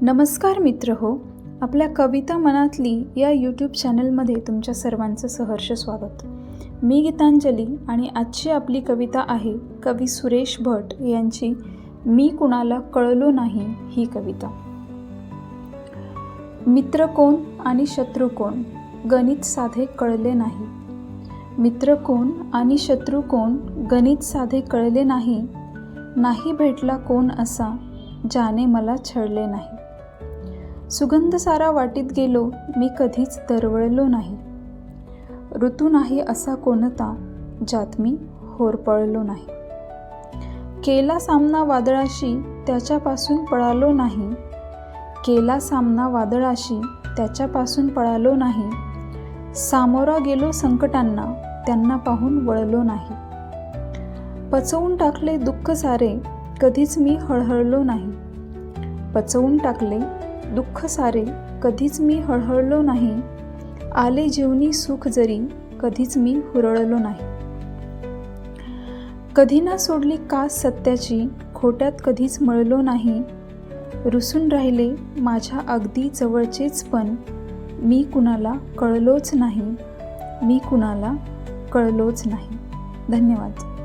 नमस्कार मित्र हो आपल्या कविता मनातली या यूट्यूब चॅनलमध्ये तुमच्या सर्वांचं सहर्ष स्वागत. मी गीतांजली आणि आजची आपली कविता आहे कवी सुरेश भट यांची मी कुणाला कळलो नाही ही कविता. मित्र कोण आणि शत्रू कोण? गणित साधे कळले नाही. मित्र कोण आणि शत्रू कोण? गणित साधे कळले नाही. नाही भेटला कोण असा? ज्याने मला छळले नाही. सुगंध सारा वाटीत गेलो मी कधीच दरवळलो नाही. ऋतू नाही असा कोणता ज्यात मी होरपळलो नाही. केला सामना वादळाशी त्याच्यापासून पळालो नाही. केला सामना वादळाशी त्याच्यापासून पळालो नाही. सामोरा गेलो संकटांना त्यांना पाहून वळलो नाही. पचवून टाकले दुःख सारे कधीच मी हळहळलो नाही. पचवून टाकले दुःख सारे कधीच मी हळहळलो नाही. आले जीवनी सुख जरी कधीच मी हुरळलो नाही. कधी ना सोडली कास सत्याची खोट्यात कधीच मळलो नाही. रुसून राहिले माझ्या अगदी जवळचेच पण मी कुणाला कळलोच नाही. मी कुणाला कळलोच नाही. धन्यवाद.